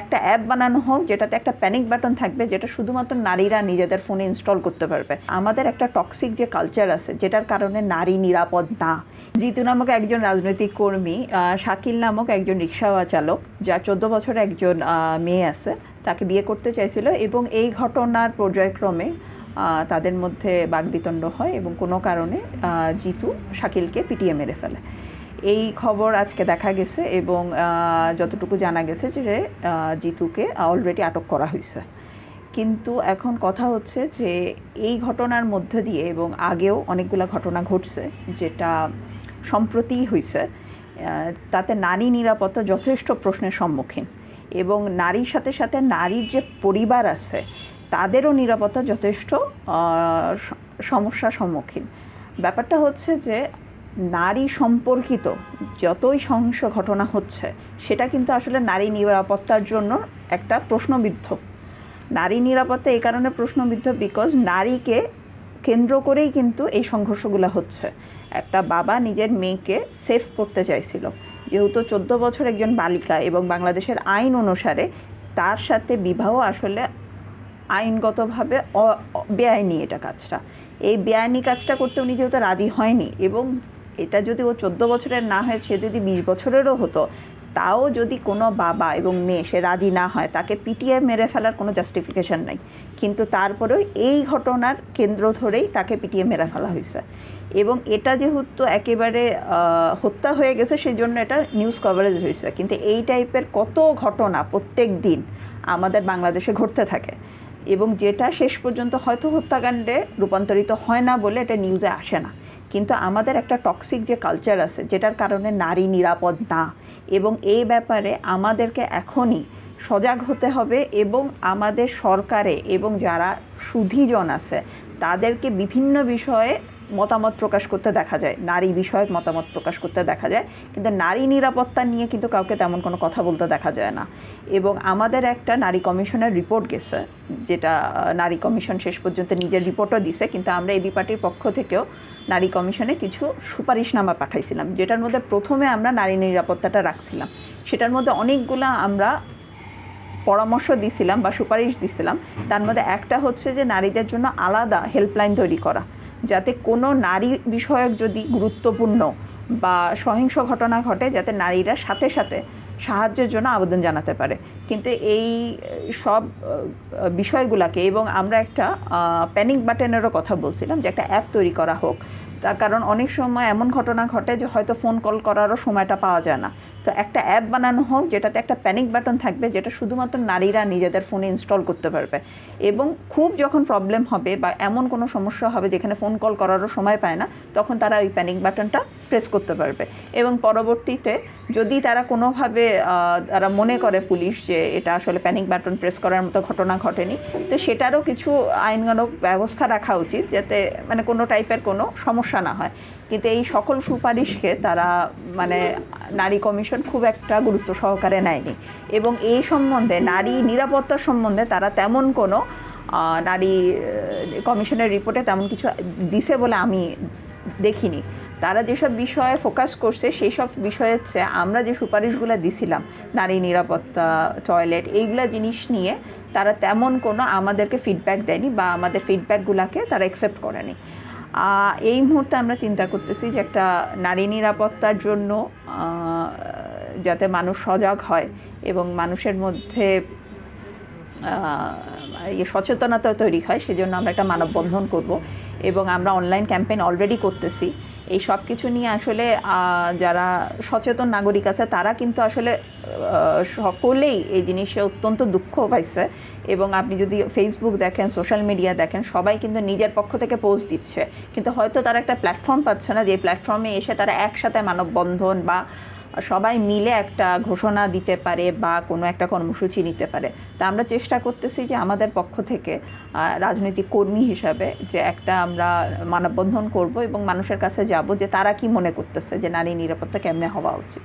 একটা অ্যাপ বানানো হোক, যেটাতে একটা প্যানিক বাটন থাকবে, যেটা শুধুমাত্র নারীরা নিজেদের ফোনে ইনস্টল করতে পারবে। আমাদের একটা টক্সিক যে কালচার আছে, যেটার কারণে নারী নিরাপদ না। জিতু নামক একজন রাজনৈতিক কর্মী শাকিল নামক একজন রিক্সাওয়া চালক যার চোদ্দ বছর একজন মেয়ে আছে, তাকে বিয়ে করতে চাইছিল এবং এই ঘটনার পর্যায়ক্রমে তাদের মধ্যে বাগবিতণ্ড হয় এবং কোনো কারণে জিতু শাকিলকে পিটিয়ে মেরে ফেলে। এই খবর আজকে দেখা গেছে এবং যতটুকু জানা গেছে যে জিতুকে অলরেডি আটক করা হয়েছে। কিন্তু এখন কথা হচ্ছে যে, এই ঘটনার মধ্যে দিয়ে এবং আগেও অনেকগুলো ঘটনা ঘটছে যেটা সম্প্রতি হয়েছে তাতে নারী নিরাপত্তা যথেষ্ট প্রশ্নের সম্মুখীন এবং নারীর সাথে সাথে নারীর যে পরিবার আছে, তাদেরও নিরাপত্তা যথেষ্ট সমস্যার সম্মুখীন। ব্যাপারটা হচ্ছে যে নারী সম্পর্কিত যতই সহিংস ঘটনা হচ্ছে, সেটা কিন্তু আসলে নারী নিরাপত্তার জন্য একটা প্রশ্নবিদ্ধ। নারী নিরাপত্তা এই কারণে প্রশ্নবিদ্ধ বিকজ নারীকে কেন্দ্র করেই কিন্তু এই সংঘর্ষগুলো হচ্ছে। একটা বাবা নিজের মেয়েকে সেফ করতে চাইছিল। যেহেতু চোদ্দ বছর একজন বালিকা এবং বাংলাদেশের আইন অনুসারে তার সাথে বিবাহ আসলে আইনগতভাবে বেআইনি এটা কাজটা। এই বেআইনি কাজটা করতে উনি যেহেতু রাজি হয়নি এবং এটা যদি ও চোদ্দ বছরের না হয়, সে যদি বিশ বছরেরও হতো, তাও যদি কোনো বাবা এবং মেয়ে সে রাজি না হয়, তাকে পিটিয়ে মেরে ফেলার কোনো জাস্টিফিকেশন নাই। কিন্তু তারপরেও এই ঘটনার কেন্দ্র ধরেই তাকে পিটিয়ে মেরে ফেলা হয়েছে। এবং এটা যেহেতু একেবারে হত্যা হয়ে গেছে সেই জন্য এটা নিউজ কভারেজ হয়েছে। কিন্তু এই টাইপের কত ঘটনা প্রত্যেক দিন আমাদের বাংলাদেশে ঘটতে থাকে। এবং যেটা শেষ পর্যন্ত হয়তো হত্যাকাণ্ডে রূপান্তরিত হয় না বলে এটা নিউজে আসে না। কিন্তু আমাদের একটা টক্সিক যে কালচার আছে, যেটার কারণে নারী নিরাপদ না। এবং এই ব্যাপারে আমাদেরকে এখনই সজাগ হতে হবে এবং আমাদের সরকারে এবং যারা সুধিজন আছে, তাদেরকে বিভিন্ন বিষয়ে মতামত প্রকাশ করতে দেখা যায়। নারী বিষয়ক মতামত প্রকাশ করতে দেখা যায়। কিন্তু নারী নিরাপত্তা নিয়ে কিন্তু কাউকে তেমন কোনো কথা বলতে দেখা যায় না। এবং আমাদের একটা নারী কমিশনের রিপোর্ট গেছে, যেটা নারী কমিশন শেষ পর্যন্ত নিজের রিপোর্টও দিছে, কিন্তু আমরা এবি পার্টির পক্ষ থেকেও নারী কমিশনে কিছু সুপারিশনামা পাঠাইছিলাম, যেটার মধ্যে প্রথমে আমরা নারী নিরাপত্তাটা রাখছিলাম। সেটার মধ্যে অনেকগুলা আমরা পরামর্শ দিছিলাম বা সুপারিশ দিছিলাম। তার মধ্যে একটা হচ্ছে যে, নারীদের জন্য আলাদা হেল্পলাইন তৈরি করা। যাতে কোনো নারী বিষয়ক যদি গুরুত্বপূর্ণ বা সহিংস ঘটনা ঘটে, যাতে নারীরা সাথে সাথে সাহায্যের জন্য আবেদন জানাতে পারে। কিন্তু এই, সব বিষয়গুলোকে এবং আমরা একটা প্যানিক বাটনেরও কথা বলছিলাম যে একটা অ্যাপ তৈরি করা হোক তার কারণ অনেক সময় এমন ঘটনা ঘটে যে হয়তো ফোন কল করারও সময়টা পাওয়া যায় না। তো একটা অ্যাপ বানানো হোক, যেটাতে একটা প্যানিক বাটন থাকবে, যেটা শুধুমাত্র নারীরা নিজেদের ফোনে ইনস্টল করতে পারবে। এবং খুব যখন প্রবলেম হবে বা এমন কোনো সমস্যা হবে যেখানে ফোন কল করারও সময় পায় না, তখন তারা ওই প্যানিক বাটনটা প্রেস করতে পারবে। এবং পরবর্তীতে যদি তারা কোনোভাবে তারা মনে করে পুলিশ যে এটা আসলে প্যানিক বাটন প্রেস করার মতো ঘটনা ঘটেনি, তো সেটারও কিছু আইনগত ব্যবস্থা রাখা উচিত যাতে মানে কোনো টাইপের কোনো সমস্যা না হয়। কিন্তু এই সকল সুপারিশকে তারা মানে নারী কমিশন খুব একটা গুরুত্ব সহকারে নেয়নি। এবং এই সম্বন্ধে, নারী নিরাপত্তার সম্বন্ধে তারা তেমন কোনো নারী কমিশনের রিপোর্টে তেমন কিছু দিছে বলে আমি দেখিনি। তারা যেসব বিষয়ে ফোকাস করছে সেই সব বিষয়ের চেয়ে আমরা যে সুপারিশগুলো দিছিলাম, নারী নিরাপত্তা টয়লেট এইগুলা জিনিস নিয়ে, তারা তেমন কোনো আমাদেরকে ফিডব্যাক দেয়নি বা আমাদের ফিডব্যাকগুলোকে তারা অ্যাকসেপ্ট করেনি। এই মুহূর্তে আমরা চিন্তা করতেছি যে একটা নারী নিরাপত্তার জন্য যাতে মানুষ সজাগ হয় এবং মানুষের মধ্যে ইয়ে সচেতনতা তৈরি হয়, সেজন্য আমরা একটা মানববন্ধন করব। এবং আমরা অনলাইন ক্যাম্পেইন অলরেডি করতেছি। এই সব কিছু নিয়ে আসলে যারা সচেতন নাগরিক আছে, তারা কিন্তু আসলে সকলেই এই জিনিসে অত্যন্ত দুঃখ পাইছে। এবং আপনি যদি ফেসবুক দেখেন সোশ্যাল মিডিয়া দেখেন, সবাই কিন্তু নিজের পক্ষ থেকে পোস্ট দিচ্ছে। কিন্তু হয়তো তারা একটা প্ল্যাটফর্ম পাচ্ছে না, যে প্ল্যাটফর্মে এসে তারা একসাথে মানববন্ধন বা সবাই মিলে একটা ঘোষণা দিতে পারে বা কোনো একটা কর্মসূচি নিতে পারে। তা আমরা চেষ্টা করতেছি যে আমাদের পক্ষ থেকে রাজনৈতিক কর্মী হিসাবে যে একটা আমরা মানববন্ধন করব এবং মানুষের কাছে যাব যে তারা কি মনে করতেছে যে নারী নিরাপত্তা কেমনে হওয়া উচিত।